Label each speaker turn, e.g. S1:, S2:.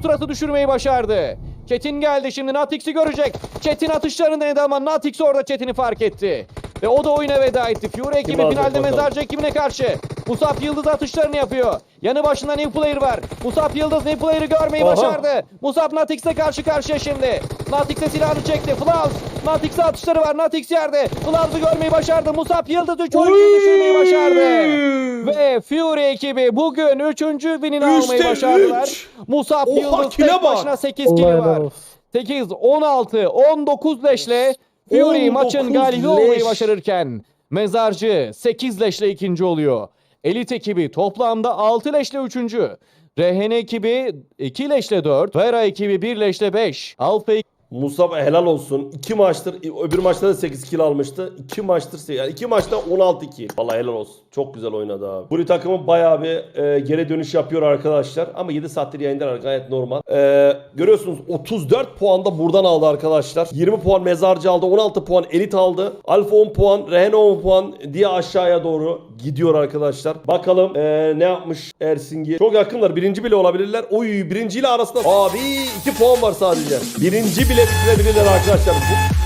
S1: Ultras'ı düşürmeyi başardı. Çetin geldi şimdi Natix'i görecek. Çetin atışlarını denedi ama Natix orada Çetin'i fark etti. Ve o da oyuna veda etti. Fury ekibi finalde
S2: bakalım?
S1: mezarcı ekibine karşı. Musab Yıldız atışlarını yapıyor. Yanı başında New Player var. Musab Yıldız New Player'ı görmeyi
S2: Aha.
S1: başardı. Musab Natix'e karşı karşıya şimdi. Natix'e silahını çekti. Flaus. Natix'e atışları var. Natix yerde. Flaus'u görmeyi başardı. Musab Yıldız 3 oyuncuyu düşürmeyi başardı. Ve Fury ekibi bugün 3. winini almayı başardılar.
S2: üç.
S1: Musab
S2: Oha,
S1: Yıldız tek başına 8
S3: Allah
S1: kili
S3: helal
S1: var.
S3: olsun.
S1: 8, 16, 19 leşle Fury
S2: 19
S1: maçın galibi olmayı başarırken Mezarcı 8 leşle ikinci oluyor. Elit ekibi toplamda 6 leşle üçüncü. Rehene ekibi 2 leşle 4. Vera ekibi 1 leşle 5. Alfa
S2: Musab helal olsun. 2 maçtır öbür maçta da 8 kill almıştı. 2 maçtır yani 2 maçta 16 kill. Vallahi helal olsun. Çok güzel oynadı abi. Buri takımı bayağı bir e, geri dönüş yapıyor arkadaşlar. Ama 7 saattir yayındalar gayet normal. E, görüyorsunuz 34 puan da buradan aldı arkadaşlar. 20 puan mezarcı aldı. 16 puan elit aldı. Alfa 10 puan. Rehene 10 puan diye aşağıya doğru gidiyor arkadaşlar. Bakalım e, ne yapmış Ersingi. Çok yakınlar. Birinci bile olabilirler. Oy birinciyle arasında. Abi 2 puan var sadece. Birinci bile bitirebilirler arkadaşlar. Bu